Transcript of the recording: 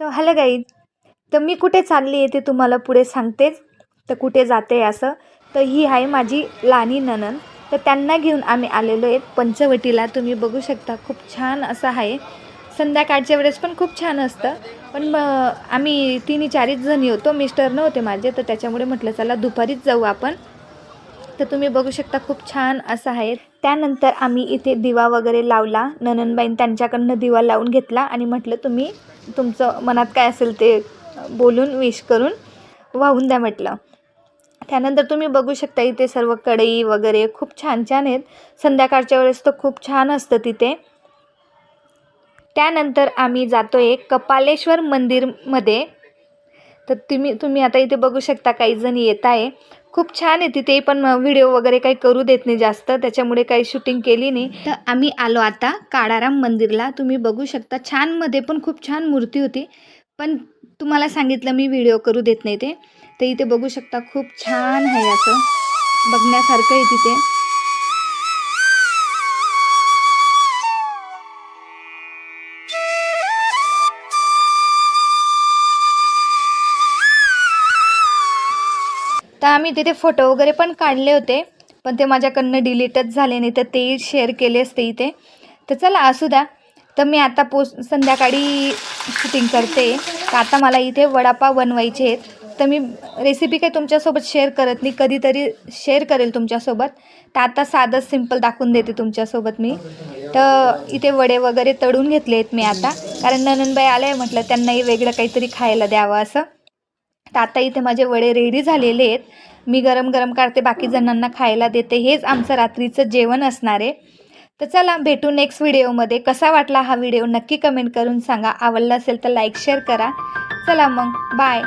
तर हॅलो गाई तर मी कुठे चालली आहे ते तुम्हाला पुढे सांगतेच तर कुठे जाते असं. तर ही आहे माझी लानी ननन तर त्यांना घेऊन आम्ही आलेलो आहेत पंचवटीला. तुम्ही बघू शकता खूप छान असं आहे. संध्याकाळच्या वेळेस पण खूप छान असतं. पण मग आम्ही तिन्ही चारीच जणी होतो. मिस्टर नव्हते माझे तर त्याच्यामुळे म्हटलं चला दुपारीच जाऊ आपण. तर तुम्ही बघू शकता खूप छान असं आहे. त्यानंतर आम्ही इथे दिवा वगैरे लावला. नननबाईन त्यांच्याकडनं दिवा लावून घेतला आणि म्हटलं तुम्ही तुमचं मनात काय असेल ते बोलून विश करून वाहून द्या म्हटलं. त्यानंतर तुम्ही बघू शकता इथे सर्व कढई वगैरे खूप छान छान आहेत. संध्याकाळच्या वेळेस तर खूप छान असतं तिथे. त्यानंतर आम्ही जातो आहे कपालेश्वर मंदिरमध्ये. तर तुम्ही तुम्ही आता इथे बघू शकता काही जण येत आहे. खूप छान आहे तिथे पण व्हिडिओ वगैरे काही करू देत नाही जास्त त्याच्यामुळे काही शूटिंग केली नाही. तर आम्ही आलो आता काळाराम मंदिरला. तुम्ही बघू शकता छानमध्ये पण खूप छान मूर्ती होती. पण तुम्हाला सांगितलं मी व्हिडिओ करू देत नाही ते. तर इथे बघू शकता खूप छान आहे असं. बघण्यासारखं आहे तिथे. तर आम्ही तिथे फोटो वगैरे पण काढले होते पण ते माझ्याकडनं डिलीटच झाले नाही तर तेही शेअर केले असते इथे. तर चला असू द्या. तर मी आता पोस संध्याकाळी शूटिंग करते. तर आता मला इथे वडापाव बनवायचे आहेत. तर मी रेसिपी काही तुमच्यासोबत शेअर करत नाही कधीतरी शेअर करेल तुमच्यासोबत. तर आता साधंच सिंपल दाखवून देते तुमच्यासोबत मी. तर इथे वडे वगैरे तळून घेतले आहेत मी आता. कारण नननबाई आहे म्हटलं त्यांनाही वेगळं काहीतरी खायला द्यावं असं. तर आता इथे माझे वडे रेडी झालेले आहेत. मी गरम गरम काढते बाकी जणांना खायला देते. हेच आमचं रात्रीचं जेवण असणार आहे. तर चला भेटू नेक्स्ट व्हिडिओमध्ये कसा वाटला हा व्हिडिओ नक्की कमेंट करून सांगा. आवडला असेल तर लाईक शेअर करा. चला मग. बाय